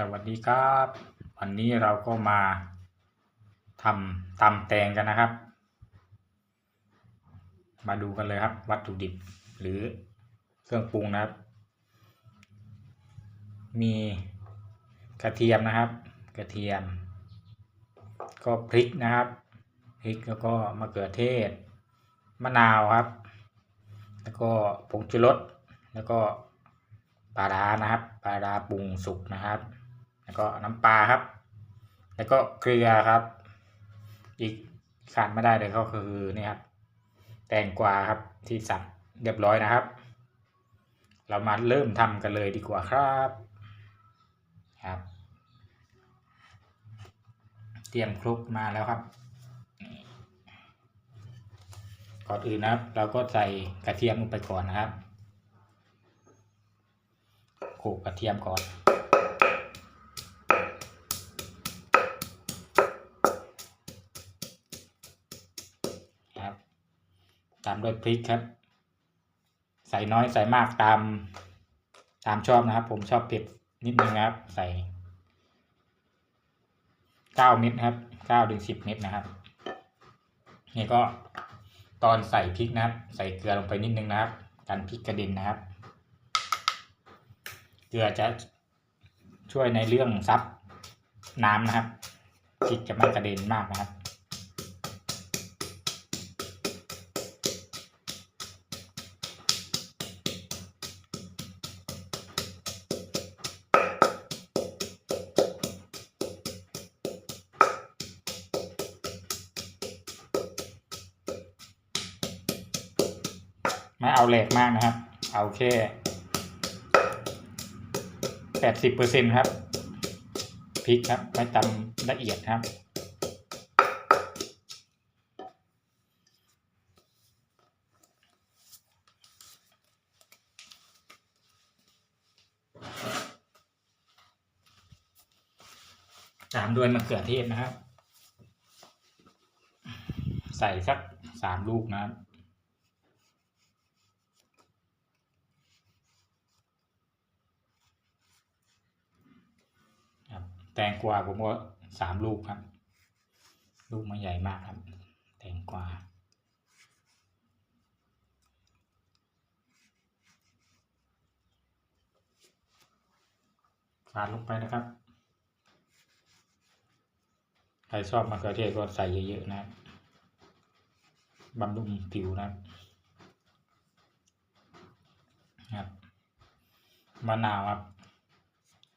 สวัสดีครับ วันนี้เราก็มาทำตำแตงกันนะครับ มาดูกันเลยครับ วัตถุดิบหรือเครื่องปรุงนะครับ มีกระเทียมนะครับ กระเทียม ก็พริกนะครับพริกแล้วก็มะเขือเทศ มะนาวครับ แล้วก็ผงชูรสแล้วก็ปลาร้านะครับปลาร้าปรุงสุกนะครับ แล้วก็น้ำปลาครับ แล้วก็เกลือครับ อีกขาดไม่ได้เลยก็คือนี่ครับ แตงกวาครับที่สับเรียบร้อยนะครับ เรามาเริ่มทำกันเลยดีกว่าครับครับ เตรียมคลุกมาแล้วครับก่อนอื่นนะครับ เราก็ใส่กระเทียมลงไปก่อนนะครับโขลกกระเทียมก่อน ตามด้วยพริกครับ ใส่น้อยใส่มากตาม ตามชอบนะครับ ผมชอบเผ็ดนิดนึงนะครับ ใส่เก้าเม็ดครับเก้าถึงสิบเม็ดนะครับ นี่ก็ตอนใส่พริกนะครับ ใส่เกลือลงไปนิดนึงนะครับกันพริกกระเด็นนะครับ เกลือจะช่วยในเรื่องซับน้ำนะครับพริกจะไม่กระเด็นมากนะครับ ไม่เอาแหลกมากนะครับ เอาแค่แปดสิบเปอร์เซ็นครับพริกครับไม่ตำละเอียดครับ ตามด้วยมะเขือเทศนะครับ ใส่สักสามลูกนะครับ ครับ แตงกวาผมก็สามลูกครับ ลูกไม่ใหญ่มากครับ แตงกวาฝาดลงไปนะครับ ใครชอบมะเขือเทศก็ใส่เยอะๆนะบำรุงผิวนะครับมะนาวครับ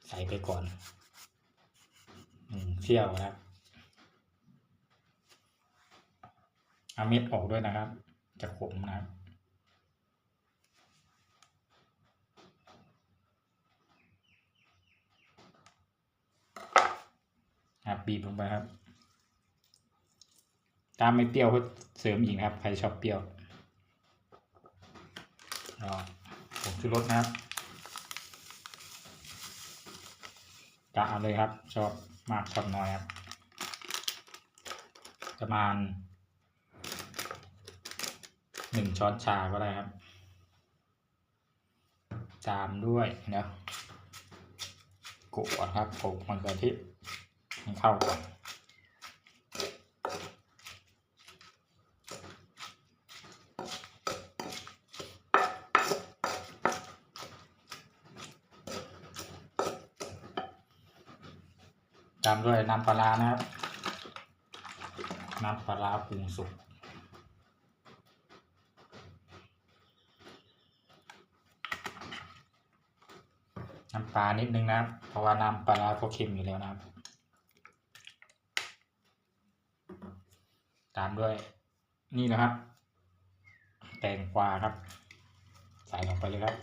ใส่ไปก่อน หนึ่งเชี่ยวนะครับเอาเม็ดออกด้วยนะครับ จะขมนะครับครับบีบลงไปครับ ตามไม่เปรี้ยวก็เสริมอีกนะครับ ใครชอบเปรี้ยวรอผมชูรสนะครับกะเอาเลยครับ ชอบ มากชอบน้อยครับ ประมาณหนึ่งช้อนชาก็ได้ครับตามด้วยเนอะโกะก่อนครับโกะมันก่อเทศให้เข้าก่อน ตามด้วยน้ำปลานะครับ น้ำปลาร้าปรุงสุกน้ำปลานิดนึงนะครับ เพราะว่าน้ำปลาร้าก็เค็มอยู่แล้วนะครับ ตามด้วยนี่นะครับ แตงกวาครับ ใส่ลงไปเลยครับ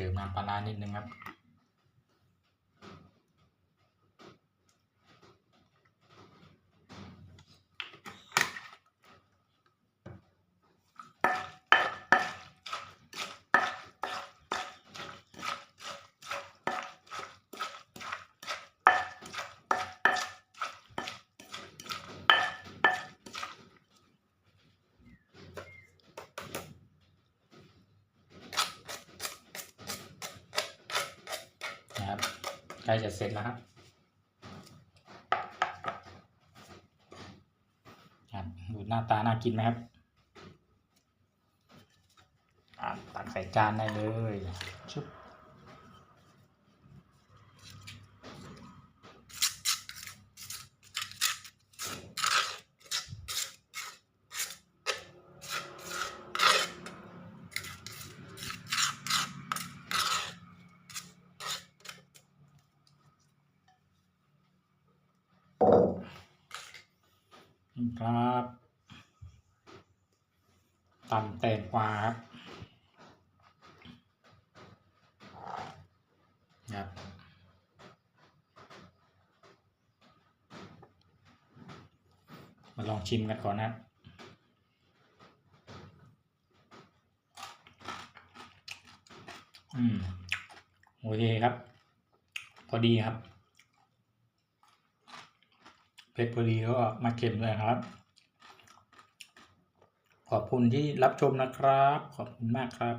ริมน้ำปลาร้านิดนึงครับ ล้จะเสร็จแล้วครับดูหน้าตาน่ากินไหมครับตักใส่จานได้เลยชุบ ครับตำแตงกวาครับครับมาลองชิมกันก่อนนะอืมโอเคครับ พอดีครับ เผ็ดพอดีก็มาเค็มด้วยครับ ขอบคุณที่รับชมนะครับ ขอบคุณมากครับ